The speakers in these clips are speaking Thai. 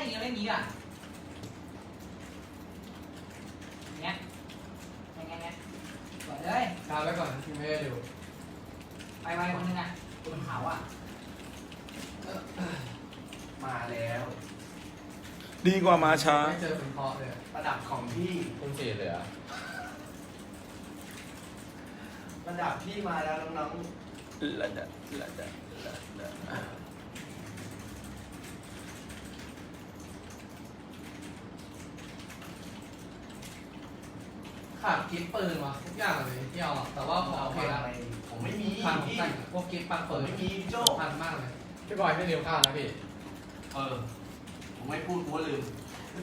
อย่างเงี้ยไม่มีอะเงี้ยเงี้ยเงี้ยเงี้ยสวยเลยตามไปก่อนที่ไม่ได้ดูไปไวคนนึงอะบนเขาอะมาแล้วดีกว่ามาช้า ไม่เจอเป็นเพาะเลยประดับของพี่คุณสี่เลยเหรอะประดับพี่มาแล้วน้องละดะละดะละดะ ขาดกิ๊บปืนวะทุกอย่างเลยที่เอาอะแต่ว่าๆของโอเคละผมไม่มีพันพี่แต่งพวกกิ๊บปังผเปิมดไม่มีพี่โจ้พันมากเลยพี่บอยไม่เร็วข้าวนะพี่เออ ผมไม่พูดกูก็ลืม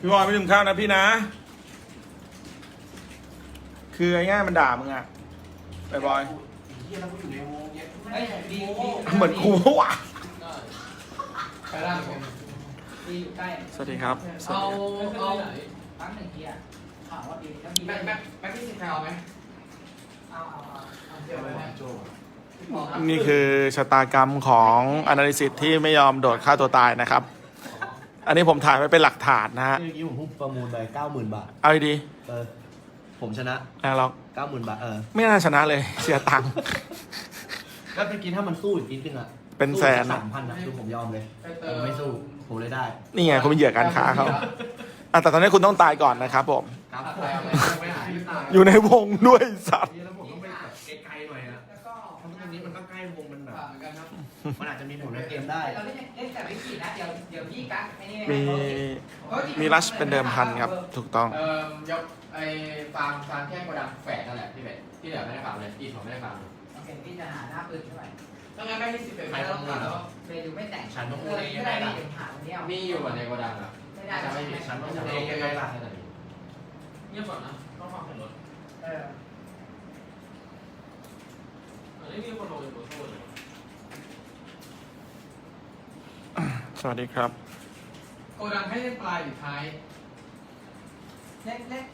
พี่บอยไม่ลืมข้าวนะพี่นะ คือไอ้ง่ายมันด่ามึงอะไปบอยเฮียแล้วกูอยู่ในวงเนี้ยเฮ้ยดีดีเหมือนกูว่ะไปร่างเหมือนกันดีอยู่ใกล้สวัสดีครับสวัสเอาดีครับเอาครั้งหนึ่งทีอะ ข่าวว่าดีแล้วดีแบ็คแบ็คแบ็คที่สิบแคลไหมเอาเอาเอาเอาเดี๋ยวไปไหมโจ้นี่คือชะตากรรมของอนาลิซิสที่ไม่ยอมโดดฆ่าตัวตายนะครับ อันนี้ผมถ่ายไว้เป็นหลักฐานนะฮะ เมื่อกี้ผมเพิ่งประมูลไปเก้าหมื่นบาท เอาดีเออ ผมชนะๆนะเราเก้าหมื่นบาท เออ ไม่น่าชนะเลย เสียตังค์ ก็เมื่อกี้ถ้ามันสู้อีกนิดนึงอะเป็นแสน สามพันนะคือผมยอมเลย ไปเติผมมไม่สู้ ผมเลยได้ นี่ไงคุณเป็นเหยื่อการค้าเขาอะแต่ตอนนี้คุณต้องตายก่อนนะครับผม ครับตัดไปเอาเลยไปหาที่ตายอยู่ในวงด้วยสัตว์นี่แล้วผมต้องไปแบบไกลๆหน่อยนะแล้วก็เพราะตรงนี้มันก็ใกล้วงมันแบบฝากเหมือนกันครับมันอาจจะมีผลในเกมได้เราเล่นเล่นแต่วิกฤตนะเดี๋ยวเดี๋ยวพี่กั๊กไอ้นี่มีมีรัชเป็นเดิมพันครับ ถูกต้องเอ่อยกไอ้ฟาร์มฟาร์มแค่โกดังแฝดนั่นแหละพี่เป็ดที่เหลือไม่ได้ฟาร์มเลยอีกผมไม่ได้ฟาร์มโอเคพี่จะหาหน้าปืนเท่าไหร่ถ้างั้นแบ็คที่สิบเป็นไปแล้วแล้วเมนูไม่แต่งฉันต้องพูเอดอเองไม่ได้ได้ละมีปัญหาตรงนี้เอามีอยู่ในโกดังอะไม่ได้จะไม่มีฉันต้องจะพูดไม่เองมีได้ละ เงียบก่อนนะต้องฟังเสียงรถเอออันนี้มีคนลงอยู่บนโซ่เลยสวัสดีครับ โกดังให้เล่นปลายหรือท้ายเล่นเล่น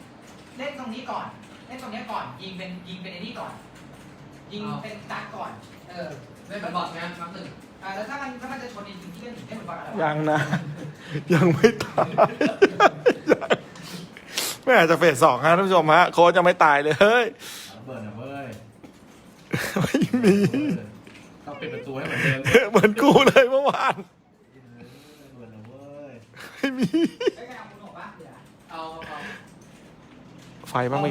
เล่นตรงนี้ก่อน เล่นตรงนี้ก่อน ยิงเป็นยิงเป็นไอ้นี่ก่อน ยิงเป็นดักก่อน เออเล่นเป็นบอทไงนับหนึ่งอ่าแล้วถ้ามันถ้ามันจะชนจริงๆที่เล่นเล่นเหมือนบอลอะไรวะยังนะ ยังไม่ตาย ไม่อาจจะเฟสสองฮะท่านผู้ชมฮะโค้ชจะไม่ตายเลยเฮ้ยระเบิดนะเว้ยไม่มีต้องปิดประตูให้เหมือนเดิมเหมือนกูเลยเมื่อวานระเบิดนะเว้ยไม่มีไม่ใช่เอาคุณหกปะเหลือเอาเอาไฟบ้างไหม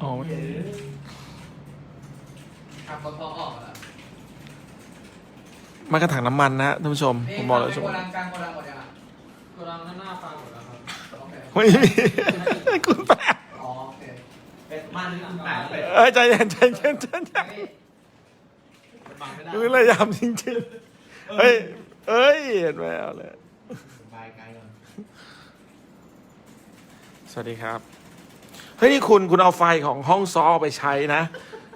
อ๋อไม่ขับคนพอออกแล้วมันกระถางน้ำมันนะฮะท่านผู้ชมผมบอกเลยโกชมดังกลางโกดังหมดยัง อะโกดังหน้าฟาร์มหมดแล้วครับโอเคไม่มีคุณแปะอ๋อโอเคเป็นม่านที่คุณแปะไปเอ้ยใจเย็นใจเย็นใจเย็นบังไม่ได้คือระยำจริงๆเฮ้ยเอ้ยเห็นไหมเอาเลยบายไกลก่อนสวัสดีครับ เฮ้ยนี่คุณคุณเอาไฟของห้องซ้อไปใช้นะ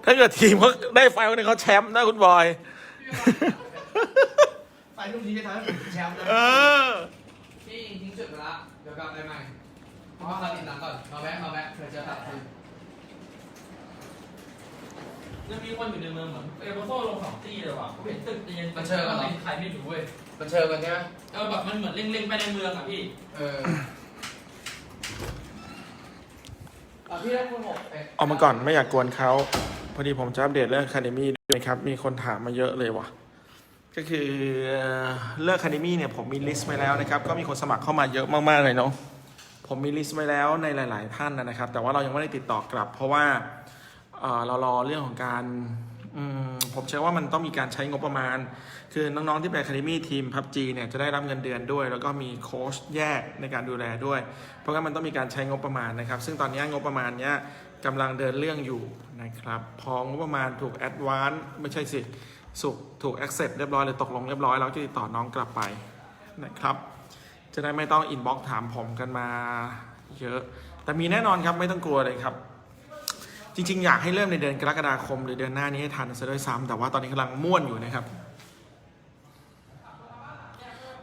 ถ้าเกิดทีมเขาได้ไฟวันหนึงเขาแชมป์นะคุณบอย ไฟลูกนี้จะทำให้ผมแชมป์นะเออพี่ ที่จุดไปละเดี๋ยวกลับไปใหม่เพราะเราติดหลังก่อนมาแวะมาแวะเผื่อเจอตัดคืนยังมีคนอยู่ในเมืองเหมือนเอโบโซลงสองตีเลยว่ะผมเห็นตึกเรียนมันเชิญกันเหรอใครไม่รู้เว้ยมันเชิญกันใช่ไหมเออแบบมันเหมือนเล็งๆไปในเมืองอะพี่ เอออะพี่ได้คุณหกเอามาก่อนไม่อยากกวนเขาพอดีผมจะอัปเดตเรื่องคาเดมี่ด้วยครับ มีคนถามมาเยอะเลยว่ะ ก็คือเลือกคาเดมี่เนี่ยผมมีลิสต์ไว้แล้วนะครับ ก็มีคนสมัครเข้ามาเยอะมากๆเลยเนาะผมมีลิสต์ไว้แล้วในหลาย ๆ ท่านนะครับ แต่ว่าเรายังไม่ได้ติดต่อกลับ เพราะว่าเรารอเรื่องของการผมเชื่อว่ามันต้องมีการใช้งบประมาณ คือน้อง ๆ ที่เป็น Academy ทีม PUBG เนี่ยจะได้รับเงินเดือนด้วย แล้วก็มีโค้ชแยกในการดูแลด้วย เพราะงั้นมันต้องมีการใช้งบประมาณนะครับ ซึ่งตอนนี้งบประมาณเนี้ยกำลังเดินเรื่องอยู่นะครับ พองบประมาณถูก advance ไม่ใช่สิ สุกถูก accept เรียบร้อยเลยตกลงเรียบร้อยแล้วจะติดต่อน้องกลับไปนะครับ จะได้ไม่ต้อง inbox ถามผมกันมาเยอะ แต่มีแน่นอนครับไม่ต้องกลัวเลยครับ จริง ๆ อยากให้เริ่มในเดือนกรกฎาคม หรือเดือนหน้านี้ให้ทันซะด้วยซ้ำแต่ว่าตอนนี้กำลังม่วนอยู่นะครับ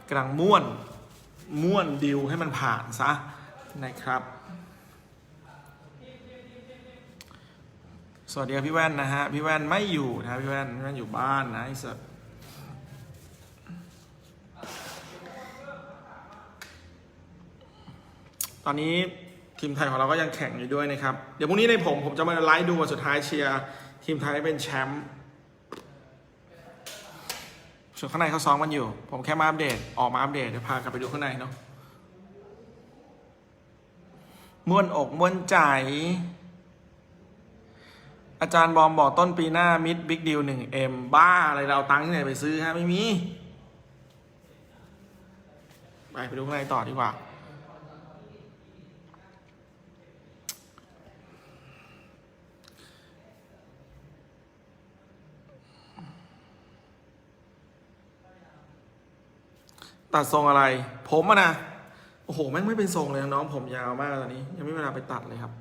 กำลังม่วนม่วนดิวให้มันผ่านซะนะครับ สวัสดีครับพี่แว่นนะฮะ พี่แว่นไม่อยู่นะพี่แว่นพี่แว่นอยู่บ้านนะไอ้สัสตอนนี้ทีมไทยของเราก็ยังแข่งอยู่ด้วยนะครับ เดี๋ยวพรุ่งนี้ในผมผมจะมาไลฟ์ดูวันสุดท้ายเชียร์ทีมไทยให้เป็นแชมป์ส่วนข้างในเขาซ้อมกันอยู่ ผมแค่มาอัปเดต ออกมาอัปเดตเดี๋ยวพากลับไปดูข้างในเนาะม้วนอกม้วนใจ อาจารย์บอมบอกต้นปีหน้ามิดบิ๊กดิวหนึ่งเอ็มบ้าอะไรเราตังค์ที่ไหนไปซื้อฮะไม่มี ไปไปดูข้างในต่อดีกว่า ตัดทรงอะไร ผมอะนะ โอ้โห แม่งไม่เป็นทรงเลยนะน้องผมยาวมากตอนนี้ ยังไม่มีเวลาไปตัดเลยครับ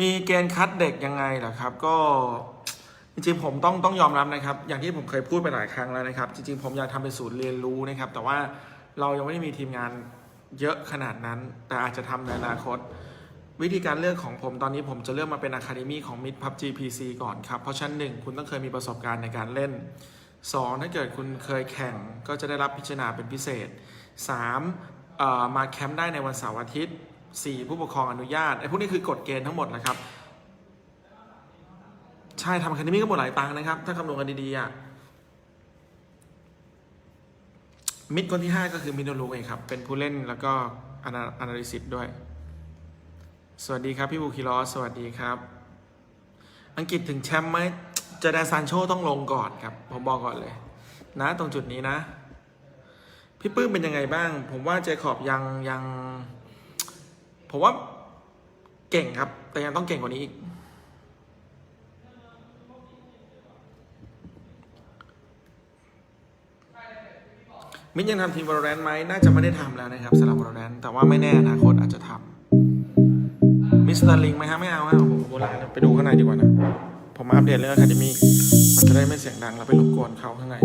มีเกณฑ์คัดเด็กยังไงเหรอครับ ก็จริงๆผมต้องต้องยอมรับนะครับ อย่างที่ผมเคยพูดไปหลายครั้งแล้วนะครับ จริง ๆ ผมอยากทำเป็นศูนย์เรียนรู้นะครับ แต่ว่าเรายังไม่ได้มีทีมงานเยอะขนาดนั้น แต่อาจจะทำในอนาคต วิธีการเลือกของผมตอนนี้ผมจะเลือกมาเป็นอะคาเดมีของ Mid PUBG PC ก่อนครับ เพราะชั้นหนึ่งคุณต้องเคยมีประสบการณ์ในการเล่น 2 ถ้าเกิดคุณเคยแข่งก็จะได้รับพิจารณาเป็นพิเศษ 3. เอ่อมาแคมป์ได้ในวันเสาร์อาทิตย์ 4. ผู้ปกครองอนุญาตไอ้พวกนี้คือกฎเกณฑ์ทั้งหมดนะครับ ใช่ทำอะคาเดมีก็หมดหลายตังค์นะครับ ถ้าคำนวณกันดีๆอะมิดคนที่ 5 ก็คือมิโนรูเองครับ เป็นผู้เล่นแล้วก็อนาลิซิสด้วย สวัสดีครับ พี่บูคิรอสสวัสดีครับ อังกฤษถึงแชมป์ไหมเจอแดซานโชต้องลงก่อนครับ ผมบอกก่อนเลย นะตรงจุดนี้นะ พี่ปื้มเป็นยังไงบ้าง ผมว่าเจคอบยังยัง ผมว่าเก่งครับ แต่ยังต้องเก่งกว่านี้อีกมินยังทำทีม Valorant ไหมน่าจะไม่ได้ทำแล้วนะครับสำหรับ Valorant แต่ว่าไม่แน่อนาคตอาจจะทำมิสเตอร์ลิงไหมฮะไม่เอาฮะโอ้โหโบราณไปดูข้างในดีกว่านะ ผมมาอัปเดตเรื่อง Academy มันจะได้ไม่เสียงดังแล้วไปรบกวนเขาข้างใน